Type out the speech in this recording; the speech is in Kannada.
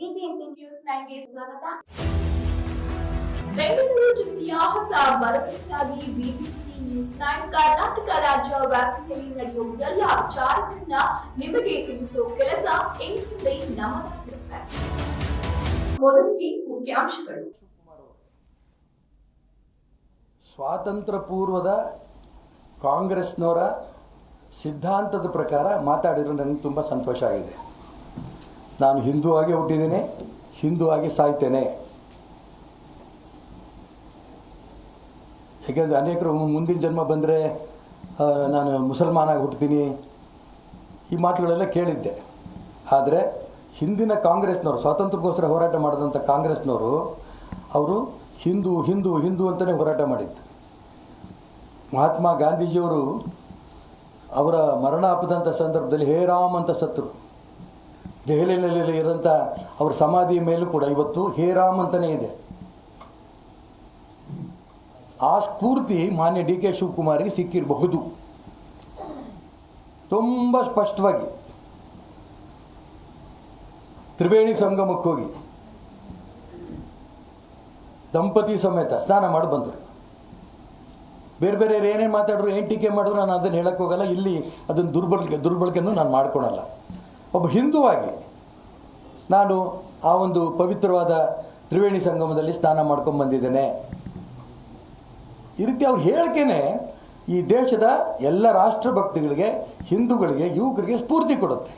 ಬಿಬಿಎಂಪಿ ನ್ಯೂಸ್ ನೈನ್ಗೆ ಸ್ವಾಗತ. ಬೆಂಗಳೂರು ಜಿಲ್ಲೆಯ ಹೊಸ ಭರವಸೆಯಾಗಿ ಬಿಬಿಎಂಪಿ ನ್ಯೂಸ್ ನೈನ್ ಕರ್ನಾಟಕ ರಾಜ್ಯ ವ್ಯಾಪ್ತಿಯಲ್ಲಿ ನಡೆಯುವ ಎಲ್ಲ ವಿಚಾರಗಳನ್ನ ನಿಮಗೆ ತಿಳಿಸುವ ಕೆಲಸ ಇನ್ಮುಂದೆ ನಮ್ಮದಾಗಿರುತ್ತೆ ಮೊದಲಿಗೆ ಮುಖ್ಯಾಂಶಗಳು. ಸ್ವಾತಂತ್ರ್ಯ ಪೂರ್ವದ ಕಾಂಗ್ರೆಸ್ನವರ ಸಿದ್ಧಾಂತದ ಪ್ರಕಾರ ಮಾತಾಡಿರೋ ನನಗೆ ತುಂಬ ಸಂತೋಷ ಆಗಿದೆ. ನಾನು ಹಿಂದೂ ಆಗಿ ಹುಟ್ಟಿದ್ದೇನೆ, ಹಿಂದೂ ಆಗಿ ಸಾಯ್ತೇನೆ. ಯಾಕೆಂದರೆ ಅನೇಕರು ಮುಂದಿನ ಜನ್ಮ ಬಂದರೆ ನಾನು ಮುಸಲ್ಮಾನಾಗಿ ಹುಟ್ಟುತ್ತೀನಿ ಈ ಮಾತುಗಳೆಲ್ಲ ಕೇಳಿದ್ದೆ. ಆದರೆ ಹಿಂದಿನ ಕಾಂಗ್ರೆಸ್ನವರು, ಸ್ವಾತಂತ್ರ್ಯಕ್ಕೋಸ್ಕರ ಹೋರಾಟ ಮಾಡಿದಂಥ ಕಾಂಗ್ರೆಸ್ನವರು, ಅವರು ಹಿಂದೂ ಹಿಂದೂ ಹಿಂದೂ ಅಂತಲೇ ಹೋರಾಟ ಮಾಡಿದ್ದು. ಮಹಾತ್ಮ ಗಾಂಧೀಜಿಯವರು ಅವರ ಮರಣ ಹಬ್ಬದಂಥ ಸಂದರ್ಭದಲ್ಲಿ ಹೇ ರಾಮ್ ಅಂತ ಸತ್ತರು. ದೆಹಲಿಯಲ್ಲಿ ಇರೋಂಥ ಅವ್ರ ಸಮಾಧಿ ಮೇಲೂ ಕೂಡ ಇವತ್ತು ಹೇ ರಾಮ್ ಅಂತಲೇ ಇದೆ. ಆ ಸ್ಫೂರ್ತಿ ಮಾನ್ಯ ಡಿ ಕೆ ಶಿವಕುಮಾರ್ಗೆ ಸಿಕ್ಕಿರಬಹುದು. ತುಂಬ ಸ್ಪಷ್ಟವಾಗಿ. ತ್ರಿವೇಣಿ ಸಂಗಮಕ್ಕೆ ಹೋಗಿ. ದಂಪತಿ ಸಮೇತ ಸ್ನಾನ ಮಾಡಿ ಬಂದರು. ಬೇರೆ ಬೇರೆ ಏನೇನು ಮಾತಾಡಿದ್ರು, ಏನು ಟೀಕೆ ಮಾಡಿದ್ರು, ನಾನು ಅದನ್ನು ಹೇಳೋಕ್ಕೋಗಲ್ಲ ಇಲ್ಲಿ ಅದನ್ನು ದುರ್ಬಳಕೆ, ದುರ್ಬಳಕೆನೂ ನಾನು ಮಾಡ್ಕೊಳಲ್ಲ. ಒಬ್ಬ ಹಿಂದುವಾಗಿ ನಾನು ಆ ಒಂದು ಪವಿತ್ರವಾದ ತ್ರಿವೇಣಿ ಸಂಗಮದಲ್ಲಿ ಸ್ನಾನ ಮಾಡ್ಕೊಂಡು ಬಂದಿದ್ದೇನೆ. ಈ ರೀತಿ ಅವ್ರು ಹೇಳಿಕೆನೆ ಈ ದೇಶದ ಎಲ್ಲ ರಾಷ್ಟ್ರಭಕ್ತಿಗಳಿಗೆ ಹಿಂದೂಗಳಿಗೆ, ಯುವಕರಿಗೆ ಸ್ಫೂರ್ತಿ ಕೊಡುತ್ತೆ.